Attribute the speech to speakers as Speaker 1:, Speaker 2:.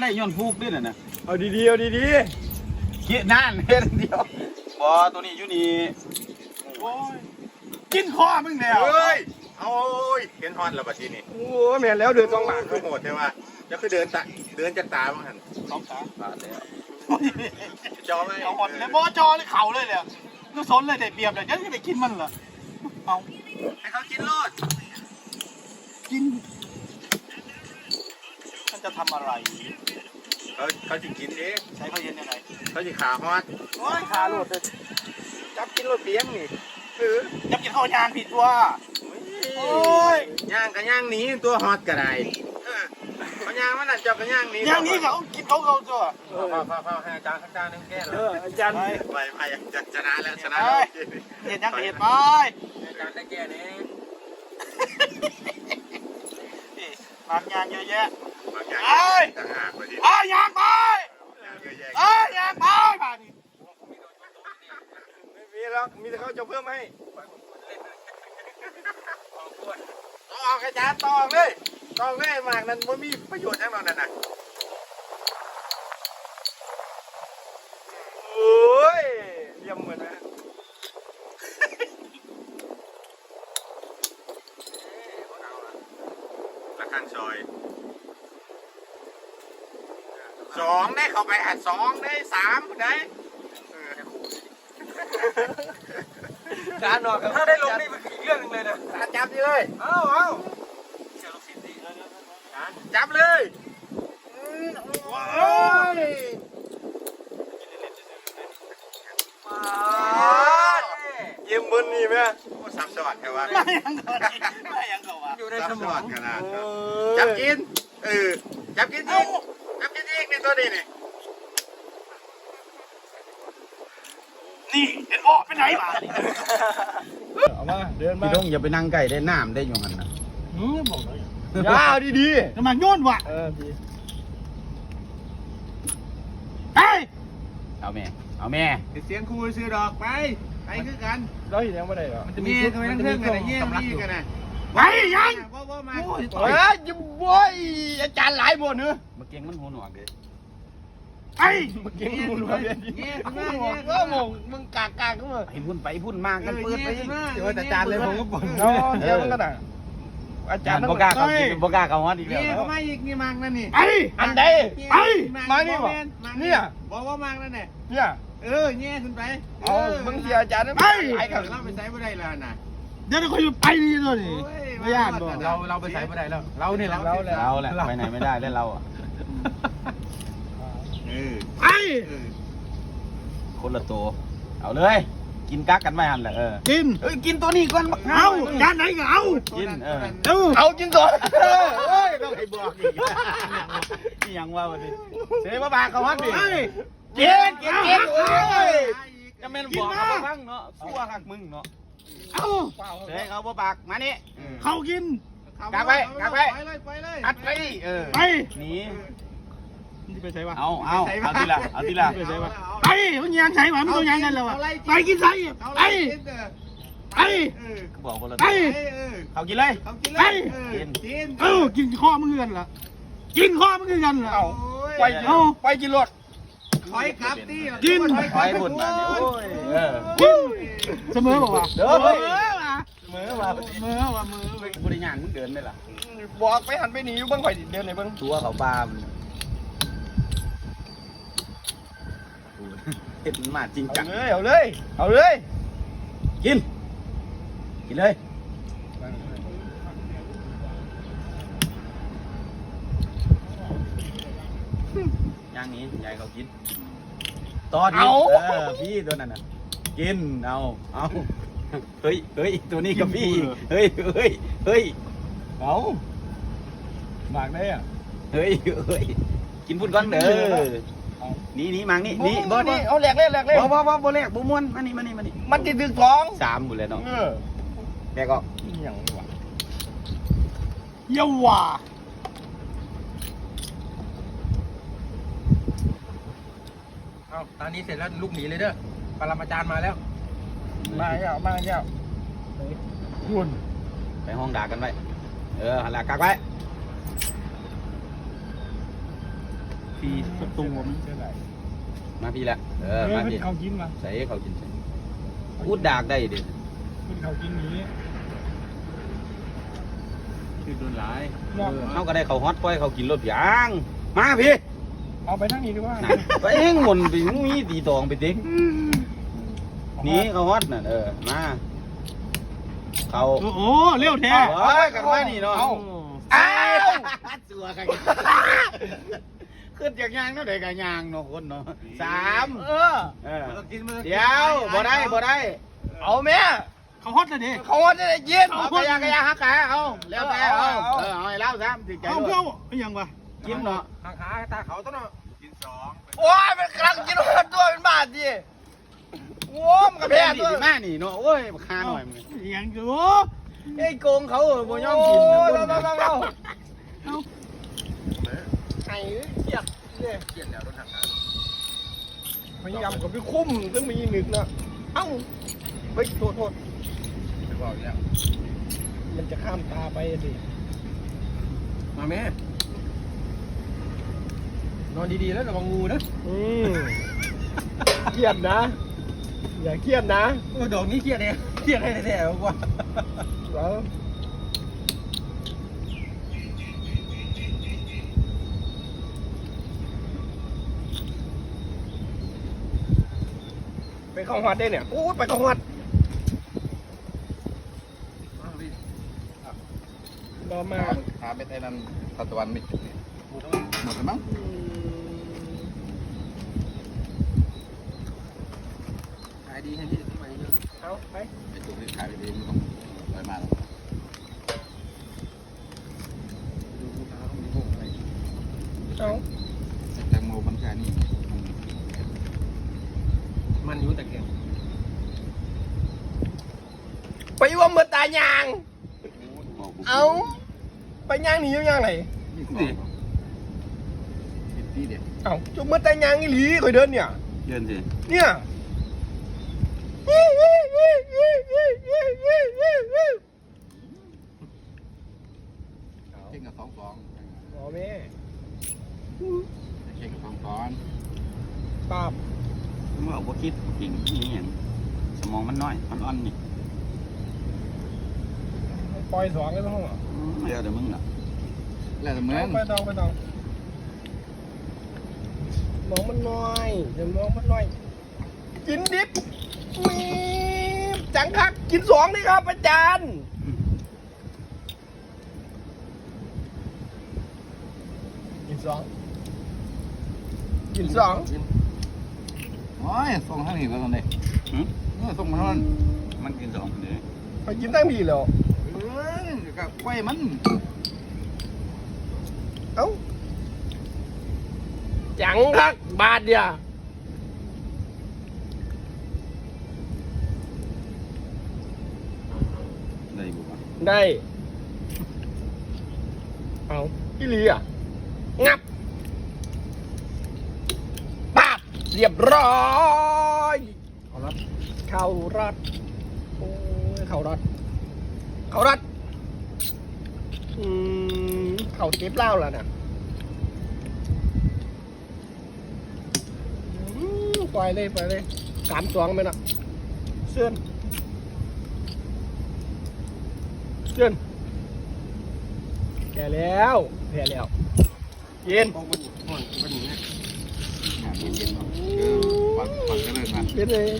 Speaker 1: ได้ย้อนฟูกด้วยน่ะนะ
Speaker 2: เอาดีๆเอาดี
Speaker 1: เกียนานเฮ็ดอันเดียวบ่ตัวนี้อยู่นี่โอ้ยกินคอมึงแล้ว
Speaker 3: เฮ้ยเอาโอ้ยเห็นฮอนแล้วบัดทีนี้
Speaker 2: ๆโอ้แม่นแล้วเดือนสองบาท
Speaker 3: คือโหดใช่ป่ะแล้วคือเดินตะเดินจากตาบ้างหัน
Speaker 1: สองสามบาทแล้ว
Speaker 3: จอไหม
Speaker 1: เอาหมดเลยบ่จอเลยเข่าเลยเลยก็สนเลยได้เปรียบเลยยังจะไปกินมันเหรอเอา
Speaker 3: ให้เขากินโลด
Speaker 1: กินมัน จะทำอะไร
Speaker 3: เขาเขาจะกินเอง
Speaker 1: ใช้เขาเย็นยังไง
Speaker 3: เขาจะขาฮอด
Speaker 1: โอ้ยขาหลุดเลย
Speaker 2: จับกินรถเบี้ยงนี่เออ
Speaker 1: ยับกินข้าวยานผิดว่าโอ้ย
Speaker 3: ย่างกันย่างหนี้ตัวฮอตก็ได้เออเขาย่างมันนั่นเจับกันย่างหนี้
Speaker 1: อย่างนี้เขากินเขาเขาจ้ะ
Speaker 3: เฝ้าเฝ้าเฝ้าให้อาจารย์ข้างจานนึงแก้เล
Speaker 2: เอยออาจารย์
Speaker 3: ไปไปจะชนะแล้วชนะ
Speaker 1: เห็นยังเห็นไป
Speaker 3: อาจารย์ได้แก้นี้
Speaker 1: มากยางเยอะแยะ
Speaker 3: บางอย่าง
Speaker 1: เอ้ย
Speaker 3: ต่างหากไปดิ
Speaker 1: อ้ายยางไป
Speaker 3: เยอะแยะ
Speaker 1: เอ้ยยางไปผ่านนี่
Speaker 2: ไม่มีแล้วมีแต่เขาจะเพิ่มให้
Speaker 3: ต้องออกอาจารย์ต้องออกเลยต้องออกเลยมากนั้นมันมีประโยชน์แน่นอนนั่นน่ะ
Speaker 2: โอ้ยเยี่ยมเหมือนนะ
Speaker 3: ละข้าง ซอยสองได้เข้าไปหัดสองได้สามได้เออ
Speaker 2: การนอนถ้าได้ลงนี่มันอีกเรื่องหนึงเลยนะ
Speaker 3: อาจับดีเลย
Speaker 2: เอ้าเอ้า
Speaker 3: จับเลยโอ้ย
Speaker 2: เยี่ยมเหมือนนี่ไหม
Speaker 3: โอ้สับสวัสดิ์แค่ว่า
Speaker 1: ไม่ยังเขาไม่ยังเขาวะ
Speaker 2: อยู่ใน
Speaker 3: สับ
Speaker 2: ส
Speaker 3: ส
Speaker 2: มอ
Speaker 3: วั
Speaker 2: ง
Speaker 3: สดิ์ขนาด
Speaker 2: โอ้
Speaker 3: นั้น จับ
Speaker 2: ย
Speaker 3: กิน เออ จับกินอีกจับกินอีกนี่ตัวนี้นี่
Speaker 1: นี่เห็นอ้อไปไหนมา
Speaker 2: เอามา เดินมา
Speaker 1: พี่ดงอย่าไปนั่งใกล้ได้น้ำได้อยู่หันนะ
Speaker 2: หืมบอกเลยยาวดี
Speaker 1: จะมาโยนวะ
Speaker 2: ๆเออดี
Speaker 1: เฮ้ยเอาแม่ เอาแม่
Speaker 3: เสียงครูซื้อดอกไป ไปคือกัน
Speaker 2: เราเห็นยังไม่ได้เหรอ
Speaker 3: เงี้ยทำไมต้องเทิงกันเงี้ยนี่กันนะ
Speaker 1: ไปยัง
Speaker 3: ว่าว่ามา
Speaker 1: โอ้ย
Speaker 2: เฮ้ยจะบอยอาจารย์หลายหมดเนอะ
Speaker 1: มาเก่งมันหูหนวกเลยไป
Speaker 2: มึงเก่งมึงรู้ไหมเนี่ยก็มองมึงกากกากก็มา
Speaker 1: ไปพุ่นไปพุ่นมากกันเปิดไป
Speaker 3: เดี๋ยวอาจารย์เลยผมก็บ่น
Speaker 2: เนาะเดี๋ยวมันก็น่ะอาจา
Speaker 1: จารน
Speaker 2: ย์
Speaker 1: บกล้าเขากินบกล้าเขาฮอดอีก
Speaker 3: เงี้
Speaker 1: แล้
Speaker 3: ยวเขามาอีกนี่มังนั่นนี่
Speaker 1: ไป
Speaker 2: อันใด
Speaker 1: ไป
Speaker 2: มานี่บ่เนี่ย
Speaker 3: บอกว่ามังนั่นแหละ
Speaker 2: เนี่ย
Speaker 3: เออเงี้ยขึ้นไป
Speaker 2: เอามึงเสียอาจารย์
Speaker 1: ไป
Speaker 2: ไอ้ครับ
Speaker 3: เราไปใช้ไม่ได้แล้วนะ
Speaker 1: เดี๋ยวเราคอยไปนี่ตัวนี้ ไม่ยากบ่
Speaker 3: เราเราไปใช้ไม่ได้แล้ว เราเนี่ยเรา
Speaker 2: เราแหละ
Speaker 1: เราแหละไปไหนไม่ได้แล้วเราอะ
Speaker 3: เออ
Speaker 1: ไป
Speaker 3: เออ
Speaker 1: คนละตัวเอาเลย กินกักกันไม่หันแหละเออ
Speaker 4: กิน
Speaker 1: เอ้ยกินตัวนี้ก่อน
Speaker 4: เอาจานไหนก็เอา
Speaker 1: กินเออ
Speaker 4: เอา
Speaker 2: เอากินก่อน
Speaker 1: เอ้ยต้องให้บอกอีกนี่ยังว่าวันนี้เสียมาบากเขาฮัดดิ
Speaker 4: ไป
Speaker 1: กินกินกินโอ้ยจะแม่นบอกเขาบ่ฟังเนาะสู้หักมึงเนาะ
Speaker 4: เอา
Speaker 1: เสียเขาบ่ปากมานี่
Speaker 4: เขากิน
Speaker 3: ไปเลยไปเลย
Speaker 1: อัดไปดิเออ
Speaker 4: ไป
Speaker 1: หนี
Speaker 4: นี่ไปใส่วะ
Speaker 1: เอาเอาเอาทีละเอาทีละ
Speaker 4: ไปมันยางใส่หวานมันต้องยางกันแล้ววะไปกินใส่ไปไป
Speaker 1: ก็บอกคนละ
Speaker 4: ไป
Speaker 1: เขากินเลย
Speaker 3: เขากิน
Speaker 4: ไป
Speaker 3: กินกิน
Speaker 4: เออกินข้อมึงกันล่ะกินข้อมึงกันล่ะ
Speaker 2: เอาไปกิน
Speaker 4: เอา
Speaker 2: ไปกินรถ
Speaker 3: ถอยกลับตี
Speaker 4: กิน
Speaker 1: คอยบุญมาเนี่ยโอ้ยเออ
Speaker 4: กินเสมอบอกว่า
Speaker 1: เด้อ
Speaker 4: เส
Speaker 1: เฮ้
Speaker 4: ม
Speaker 1: ย
Speaker 4: อว่ะ
Speaker 1: มือมา
Speaker 4: เสมอว่ะมือ
Speaker 1: บริญญาณมึงเดินได้ล่ะ
Speaker 2: บอกไปหันไปหนีอยู่เบ้างข่อยเดินไหนเบ้าง
Speaker 1: ตัวเขาปลามันเห็นมาจริง
Speaker 2: เอา
Speaker 1: จัง
Speaker 2: เลยเอาเลยเอาเลย
Speaker 1: กินกินเลย ย่างนี้ยายเขากินตอนนี้เออพี่ตัวนั้นน่ะกินเอาเอาเฮ้ยเฮ้ยตัวนี้กับพี่ เฮ้ยเฮ้ยเฮ้ย
Speaker 2: เอาหมากได้อะ
Speaker 1: เฮ้ยเฮ้ยกินพุ่นก่อนเด้อนี่นี่มังนี่นี่
Speaker 2: บ่
Speaker 1: บ่
Speaker 2: นี่
Speaker 1: นี่
Speaker 2: เอาแหลกเลยแหลกเลย
Speaker 1: บ่บ่บ่บ่แรกบ่ม่วนมานี่มานี่มานี่
Speaker 2: มันติดดึงท้อง
Speaker 1: สามหมดเลยเนาะ
Speaker 2: เออ
Speaker 1: แกก็
Speaker 2: อหย่างนี้วะ
Speaker 4: เยาว่า
Speaker 5: เอาตอนนี้เสร็จแล้วลูกหนีเลยเด้อปรมาจารย์มาแล้ว
Speaker 2: มาเงี้ยมาเงี้ยคุณ
Speaker 1: ไปห้องด่ากันไว้ เออหันหลังกักไว้
Speaker 4: ปีตูผม
Speaker 1: มาพี่ละเออ
Speaker 4: เออ
Speaker 1: มา
Speaker 4: เพิ่
Speaker 1: พี่
Speaker 4: นเขากินมา
Speaker 1: ใส่ให้เขากินใส่พูดดากได้ดิ
Speaker 4: เพิ่นเขากินนี้
Speaker 6: คือโดนหลาย
Speaker 4: เนาะ
Speaker 1: เขาก็ได้เขาฮอตปล่อยเขากินรถยาง มาพี่
Speaker 4: เอาไปทั้งนี้ดีกว่า
Speaker 1: น่ะไปเองหมุนไปมีตีตองไปติหนี่เขาฮอตน่ะเออมาเขา
Speaker 4: โอ้โหเร็วแท้
Speaker 1: เอ้ยกันมานี่เนาะ
Speaker 4: เอา
Speaker 1: อ้าวสัวกันขึ้นจากยางเท่าใดกับยางเนาะคนเนาะสาม
Speaker 4: เออ
Speaker 1: เออ
Speaker 6: มันต้องกินมันต้องกิน
Speaker 1: เดี๋ยวบ่ได้บ่ได้
Speaker 2: เอาแม่
Speaker 4: เขาฮอตเลยดิ
Speaker 2: เขาว่าจะได้ยิน
Speaker 1: เอากระยากระยาฮักกะเอาแล้วแต่เอาเออเอาให้เล่าซ้ำถึงใจ
Speaker 4: เอา
Speaker 1: ด้
Speaker 4: เพื่
Speaker 1: ว
Speaker 4: อยไม่ยังวะ
Speaker 1: กินเนาะ
Speaker 5: ห่างขาตาเขาต้นเนาะ
Speaker 6: กินสอง
Speaker 2: โอ้ยมันกำลังกินหัวตัวเป็นบาทดิโอ้ยมันกระ
Speaker 1: แพ้
Speaker 2: แพ้
Speaker 1: ดี
Speaker 2: ตัว
Speaker 1: มากนี่เนาะโอ้ยคาหน่อยมึง
Speaker 4: ยังอยู่
Speaker 1: ไอ้โกงเขาบ่ยอมกิน
Speaker 2: โอ้ย
Speaker 1: นะ
Speaker 2: เราเราเรา
Speaker 4: เอา
Speaker 2: ไอ้เกียดเนี่ย
Speaker 5: เกลียดแล้วโดนห่างขา
Speaker 2: พยายามกับพี่คุ้มต้องมีหนึ่งนะเอ้าเฮ้ยโทษโทษ
Speaker 5: ไปบอกอีกแล้ว
Speaker 2: มันจะข้ามตาไปดิ
Speaker 5: มาแม่ นอนดีๆแล้วระวังงูนะ
Speaker 2: อืมเครียดนะ อย่าเครียดนะ
Speaker 5: โอ้ดอกนี้เครียดเนี่ยเครียดให้แท้ๆกว่า
Speaker 2: แล้วไปเข้าหัดได้เนี่ยโอ้ยไปเข้าหัดรอมา
Speaker 6: หาไปไทยนั้นทัตะวันไม่จุดเนี่ยหมดแล้วมั้ง
Speaker 5: ขาย ดีให้พี่ทำไมเยอะ
Speaker 2: เอาไป
Speaker 6: ไอ้จุดที่ขายไปดีมันต้องลอยมาแล้ว
Speaker 5: ดูลูกค้าเขามีพวกอะไร
Speaker 2: เอา
Speaker 6: แตงโมมันแค่นี้
Speaker 5: มันอยู่แต่เก่ง
Speaker 2: ไปว่าเมื่อตายาง เอาไปย่างหนีอยู่ย่างไหน
Speaker 6: นี่สิเด็ด
Speaker 2: เอาจุกเมื่อตายยางอีหลีคอยเดินเนี่ย
Speaker 1: เดินสิ
Speaker 2: เนี่ย
Speaker 6: เข่งกับสองสอง
Speaker 2: โอ้แม่
Speaker 6: เข่งกับสองสอง
Speaker 2: ปาบ
Speaker 1: มึงบอกว่าคิดจริงนี่อย่างสมองมันน้อย มันอ่อนนี่
Speaker 2: ปล่อยสองเลยไม่ห้องเหรอ
Speaker 1: อืมเดี๋ยวเดี๋ยวมึงน่ะ
Speaker 6: แล้วแต่เหมือน
Speaker 2: ไปตองไปตองมองมันน้อยเดี๋ยวมองมันน้อยกินดิบมี จังคักกินสองนี่ครับอาจารย์กินสองกินสอง
Speaker 6: โอ้ยส่งทางนี้แล้วตอนนี้
Speaker 1: หึ
Speaker 6: เออส่งมาทางนั้น
Speaker 1: มันกินสองเดี๋ยว
Speaker 2: ไปกินตั้งดีแล้ว
Speaker 6: เออกับไว้มัน
Speaker 2: เอ้า จังคักบาทเดียว
Speaker 1: ได้บุกอะ
Speaker 2: ได้ เอาพี่ลีอะ งับปับเรียบร้อยเอารัดเข่ารัดโอ้ยเข่ารัดเข่ารัดอืมเข่าเจ็บเล่าแล้วนะอืมปล่อยเลยปล่อยเลยสามสองไปนะเสื่อน เสื่อนแก่แล้วแก่แล้วเย็น
Speaker 5: ต้องมันมันมันอย่างเงี้ย
Speaker 6: เย็นๆเนาะเออฝันฝันก็เลิกมัน
Speaker 2: เย็นเลย